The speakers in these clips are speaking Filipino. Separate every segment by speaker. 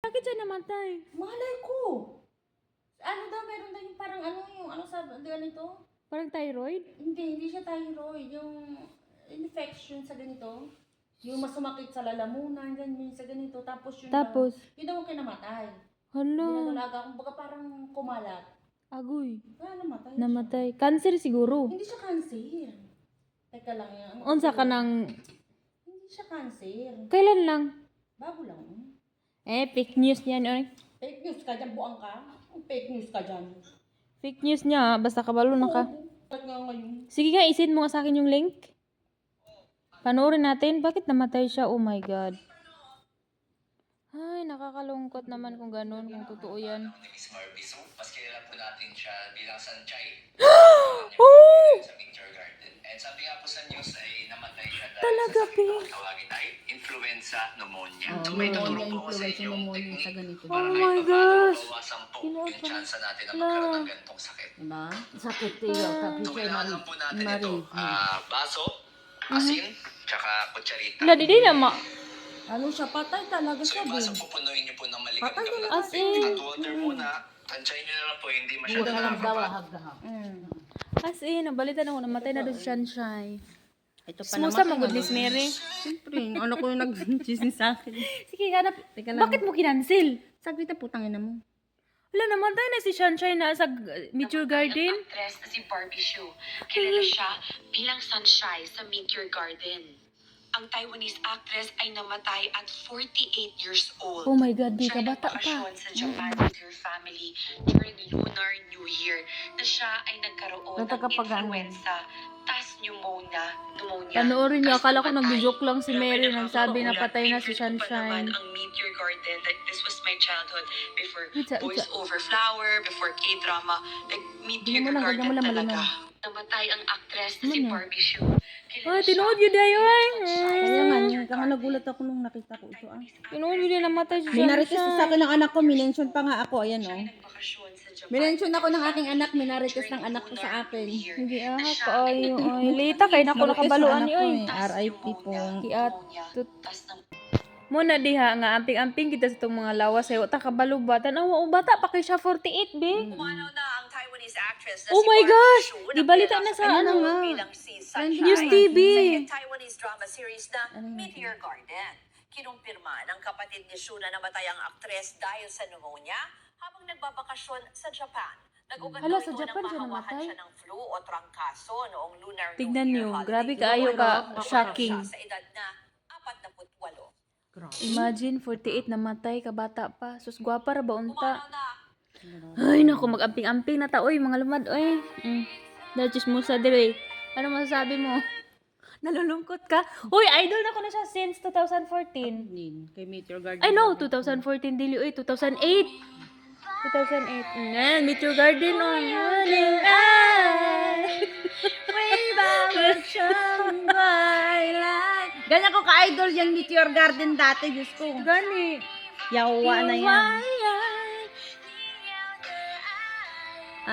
Speaker 1: Bakit siya namatay?
Speaker 2: Malay ko. Ano daw, meron daw yung parang ano, yung ano sa ganito?
Speaker 1: Parang thyroid?
Speaker 2: Hindi, hindi siya thyroid. Yung infection sa ganito. Yung masumakit sa lalamunan, ganyan, sa ganito. Tapos yun
Speaker 1: Tapos,
Speaker 2: daw, yun daw ang kinamatay.
Speaker 1: hala,
Speaker 2: Dinadalaga, kumbaga parang kumalat.
Speaker 1: agoy.
Speaker 2: Kaya namatay.
Speaker 1: Namatay. Cancer siguro.
Speaker 2: Hindi siya cancer. Teka lang yan.
Speaker 1: Unsa ka nang...
Speaker 2: Hindi siya cancer.
Speaker 1: Kailan lang?
Speaker 2: Bago lang.
Speaker 1: Eh, fake news yan. oy.
Speaker 2: Fake news ka dyan, buang ka. Fake news ka dyan.
Speaker 1: Fake news niya, basta kabalo na ka.
Speaker 2: Oo, Ba't nga ngayon?
Speaker 1: Sige nga, isin mo nga sa akin yung link. Panoorin natin. Bakit namatay siya? Oh my God. Ay, nakakalungkot naman kung ganun, kung totoo yan.
Speaker 3: Miss Barbie. So, mas kilala po natin siya bilang Sanchay.
Speaker 1: Oh!
Speaker 3: sa Picture Garden. And sabi nga po sa news ay namatay siya dahil
Speaker 1: Talaga,
Speaker 3: sa sakit
Speaker 1: Pi?
Speaker 3: na tawagin ay influenza pneumonia.
Speaker 2: Oh,
Speaker 3: so, may tuturo po ako sa
Speaker 2: influenza,
Speaker 3: inyo yung
Speaker 2: pneumonia sa
Speaker 3: technique
Speaker 2: ganito.
Speaker 3: para
Speaker 1: Oh
Speaker 3: kahit
Speaker 1: my
Speaker 3: papaano
Speaker 1: gosh!
Speaker 3: mabawasan po yung chance natin na magkaroon ng ganitong sakit.
Speaker 2: Diba? Sakit tiyo. Tapos
Speaker 3: So, kailangan lang po natin ito. ah, baso, asin, tsaka kutsarita.
Speaker 1: Wala, di din naman.
Speaker 2: Ano siya? Patay talaga
Speaker 3: So,
Speaker 2: siya
Speaker 3: yung baso pupunuin niyo po ng
Speaker 2: Patay
Speaker 3: maligam
Speaker 2: na
Speaker 3: na
Speaker 1: As in.
Speaker 3: at water muna. Tansyahin niyo na lang po, hindi masyadong
Speaker 2: Buta lang daw,
Speaker 3: nakakapag-
Speaker 2: hagdahap. Mm.
Speaker 1: As in, nabalita na ako, namatay na doon Sunshine.
Speaker 2: Ito pa
Speaker 1: Smusta
Speaker 2: naman.
Speaker 1: good Miss Mary.
Speaker 2: Siyempre, ano ko yung nag-chismis sa akin.
Speaker 1: Sige, hanap.
Speaker 2: Teka lang.
Speaker 1: Bakit mo kinancel?
Speaker 2: Saglit na putangin na mo.
Speaker 1: Wala, namatay na si Sunshine na sa Meteor Garden.
Speaker 4: Ang actress na si Barbie Hsu. Kilala siya bilang Sunshine sa Meteor Garden. Ang Taiwanese actress ay namatay at 48 years old.
Speaker 1: Oh my God, di
Speaker 4: Siya
Speaker 1: ka
Speaker 4: ay
Speaker 1: bata pa.
Speaker 4: nagbakasyon sa Japan with her family during Lunar New Year na siya ay nagkaroon ng influenza, pneumonia, pneumonia.
Speaker 1: Panoorin niyo, akala ko nag-joke lang si Mary, nagsabi na
Speaker 4: nakakaulat.
Speaker 1: patay na si Sunshine.
Speaker 4: ang Meteor Garden. Like, this was my childhood before
Speaker 1: Itza,
Speaker 4: Boys
Speaker 1: itza.
Speaker 4: Over Flower, before K-drama. Like, Meteor
Speaker 2: mo lang,
Speaker 4: Garden
Speaker 2: ganyan mo lang
Speaker 4: talaga. Namatay ang actress na si? Barbie Hsu.
Speaker 1: Ay,
Speaker 4: Kilala
Speaker 1: tinood yun dayo ay.
Speaker 2: Kaya man, kaya nagulat ako nung nakita ko ito ah.
Speaker 1: Tinood yun din namatay si
Speaker 2: Minarites sa
Speaker 1: Sunshine.
Speaker 2: akin ng anak ko, minention pa nga ako, ayan
Speaker 4: Siya
Speaker 2: oh. Minention ako ng aking anak, minarites ng anak ko sa akin.
Speaker 1: Hindi ah, kaayo ay. Lita kay nako nakabaluan ni oy.
Speaker 2: RIP po.
Speaker 1: Kiat. Muna diha nga amping-amping kita sa itong mga lawas sayo ta kabalo ba tanaw o bata pa kay siya 48 be.
Speaker 5: Umano na ang Taiwanese actress na
Speaker 1: Oh my gosh! Di balita na sa
Speaker 2: ano nga.
Speaker 1: News TV.
Speaker 5: sa Taiwanese drama series na
Speaker 2: Ano?
Speaker 5: Meteor Garden. Kinumpirma ng kapatid ni Shu na namatay ang aktres dahil sa pneumonia habang nagbabakasyon sa Japan. Nag-ugat
Speaker 1: Hala, sa Japan siya namatay?
Speaker 5: siya ng flu o trangkaso noong Lunar New
Speaker 1: Tignan
Speaker 5: Year
Speaker 1: niyo,
Speaker 5: holiday.
Speaker 1: grabe kaayo ka shocking.
Speaker 5: siya sa edad na 48.
Speaker 1: Imagine 48 namatay ka bata pa. Sus gwapa ra ba unta.
Speaker 5: Umano na
Speaker 1: Ay nako mag-amping-amping na ta oy mga lumad oy. Mm. Dahil chismosa dire. Ano masasabi mo? Nalulungkot ka? Uy, idol na ko na siya since 2014.
Speaker 2: Din, kay Meteor Garden.
Speaker 1: I know, 2014 dili oy, 2008. 2008. Ngayon, Meteor Garden oh. Morning eye. Way back from twilight.
Speaker 2: Ganyan ko ka-idol yung Meteor Garden dati, Diyos ko.
Speaker 1: Gani.
Speaker 2: Yawa na yan.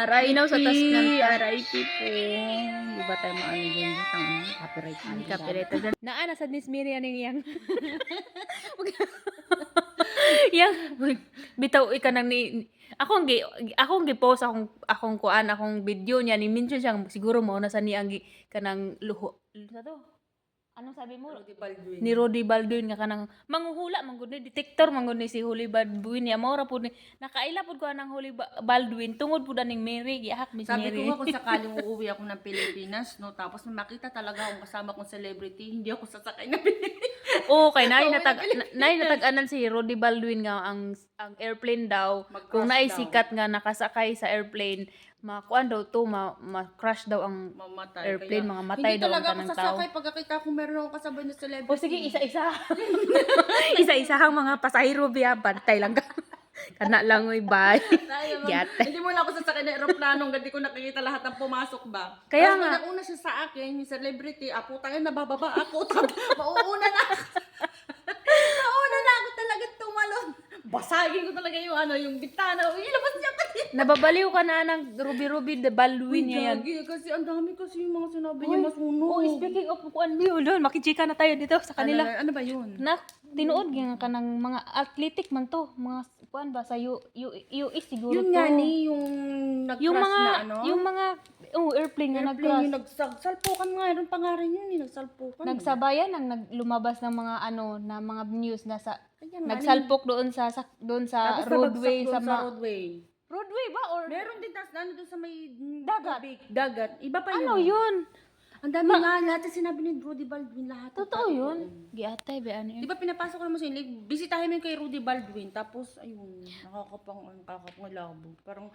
Speaker 1: Inaw sa tas ng
Speaker 2: RIP po. Di ba tayo maano dyan? Tang copyright. tayo.
Speaker 1: Copyright na Naa sa Miss Miriam yung yang. yang bitaw ika nang ni ako ang gi ako ang gi-post akong akong kuan akong video niya ni mention siyang siguro mo na sa ni ang kanang luho sa to? Anong sabi mo? Ni Rodi Balduin nga kanang manguhula man gud ni detector man gud ni si Huli Balduin ya mora pud ni nakaila pud ko anang Huli Ba- Balduin tungod pud aning Mary giahak Miss
Speaker 2: Sabi
Speaker 1: Mary.
Speaker 2: ko nga kung sakaling uuwi ako ng Pilipinas, no, tapos makita talaga akong kasama kong celebrity, hindi ako sasakay na
Speaker 1: Oo, kay nay natag nay natag-anan si Rodi Baldwin nga ang ang airplane daw kung naay sikat nga nakasakay sa airplane makuan daw to ma, ma-crash daw ang
Speaker 2: mamatay.
Speaker 1: airplane
Speaker 2: Kaya,
Speaker 1: mga matay
Speaker 2: hindi
Speaker 1: daw ang
Speaker 2: talaga ako
Speaker 1: tanang tao.
Speaker 2: sasakay pagkakita ko meron akong kasabay na celebrity.
Speaker 1: O sige, isa-isa. isa-isa ang mga pasahero biya bantay lang. Kana lang oy bye. Yate.
Speaker 2: Hindi mo na ako sasakay ng aeroplano hanggang di ko nakikita lahat ng pumasok ba.
Speaker 1: Kaya
Speaker 2: Tapos
Speaker 1: nga.
Speaker 2: nauna siya sa akin, yung celebrity, ah, putang ina, nabababa ako. Tag, mauuna na ako. mauuna na ako talaga tumalon. Basagin ko talaga yung ano, yung bitana. Ilabas niya.
Speaker 1: Nababaliw ka na ng Ruby Ruby de Balwin niya yan.
Speaker 2: Gagi, kasi ang dami kasi yung mga sinabi niya masunog.
Speaker 1: Oh, speaking of kuan Bio, lol, makichika na tayo dito sa kanila.
Speaker 2: Ano, ano ba yun?
Speaker 1: Na tinuod gyud ka ng mga athletic man to, mga kuan ba sa U, U, US siguro
Speaker 2: Yun
Speaker 1: to.
Speaker 2: nga ni, yung nag
Speaker 1: yung mga
Speaker 2: na ano?
Speaker 1: yung mga oh, airplane na
Speaker 2: airplane
Speaker 1: nag
Speaker 2: yung nagsalpukan nga, rin pangalan yun eh, nagsalpukan.
Speaker 1: nagsabayan ang naglumabas ng mga ano na mga news na sa
Speaker 2: Kaya nga,
Speaker 1: nagsalpok doon sa, sa doon sa
Speaker 2: Tapos
Speaker 1: roadway sa,
Speaker 2: sa roadway.
Speaker 1: Roadway ba or
Speaker 2: Meron din tas ano doon sa may
Speaker 1: Dagat.
Speaker 2: tubig, dagat. Iba pa yun.
Speaker 1: ano yun?
Speaker 2: Ang dami nga, lahat na sinabi ni Rudy Baldwin, lahat.
Speaker 1: Totoo yun. Giatay ba ano
Speaker 2: Di
Speaker 1: yun?
Speaker 2: ba pinapasok ko naman sa inyo, bisitahin mo yung kay Rudy Baldwin, tapos ayun, nakakapang, ano, nakakapangalabo. Parang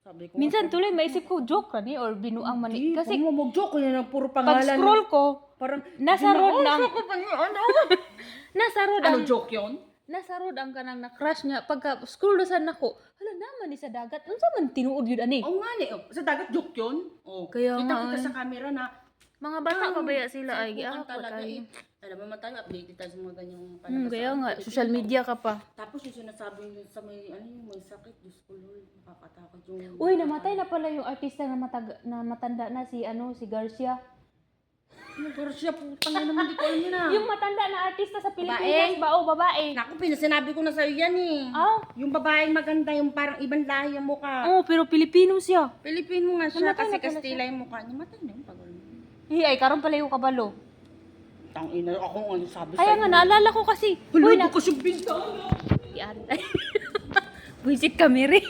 Speaker 2: sabi ko,
Speaker 1: Minsan tuloy maisip ko joke ka ni or binuang mani
Speaker 2: kasi
Speaker 1: kasi
Speaker 2: mag-joke yun ang puro
Speaker 1: pag
Speaker 2: pangalan.
Speaker 1: scroll ko
Speaker 2: parang
Speaker 1: nasa road lang
Speaker 2: Ano? Ano?
Speaker 1: nasa road
Speaker 2: ano
Speaker 1: ang
Speaker 2: joke yun?
Speaker 1: Nasa road ang kanang na-crash niya pagka scroll dosan nako hala naman ni sa dagat unsa man tinuod yun ani
Speaker 2: Oo nga ni, oh, sa dagat joke yun. Oh.
Speaker 1: Kaya
Speaker 2: kita
Speaker 1: nga,
Speaker 2: kita
Speaker 1: eh.
Speaker 2: sa camera na
Speaker 1: mga bata pa ba sila ay
Speaker 2: cellphone
Speaker 1: giako
Speaker 2: talaga eh. Alam mo naman tayo, updated tayo sa mga ganyang
Speaker 1: Hmm,
Speaker 2: palabas.
Speaker 1: kaya nga social media ka pa
Speaker 2: Tapos yung sinasabi nyo sa may, ano yung may sakit, Diyos ko Lord, nakakatakot yung...
Speaker 1: uy namatay na pala yung artista na matag na matanda na si ano si Garcia
Speaker 2: Ano, Garcia, putang na naman, di ko alam yun ah.
Speaker 1: yung matanda na artista sa Pilipinas ba o babae
Speaker 2: Naku, pinasinabi ko na sa'yo yan eh.
Speaker 1: ah
Speaker 2: Yung babaeng maganda, yung parang ibang lahi ang mukha.
Speaker 1: oh pero Pilipino siya
Speaker 2: Pilipino nga siya
Speaker 1: Namatay
Speaker 2: kasi
Speaker 1: na pala
Speaker 2: Kastila yung mukha. Namatay na yung pagod.
Speaker 1: Hi, ay karon pala yung kabalo
Speaker 2: Tang ina, ako nga yung sabi
Speaker 1: kaya nga naalala ko kasi Uy,
Speaker 2: na
Speaker 1: na
Speaker 2: ko siyang bintana.
Speaker 1: Yari tayo. Buisit kami rin.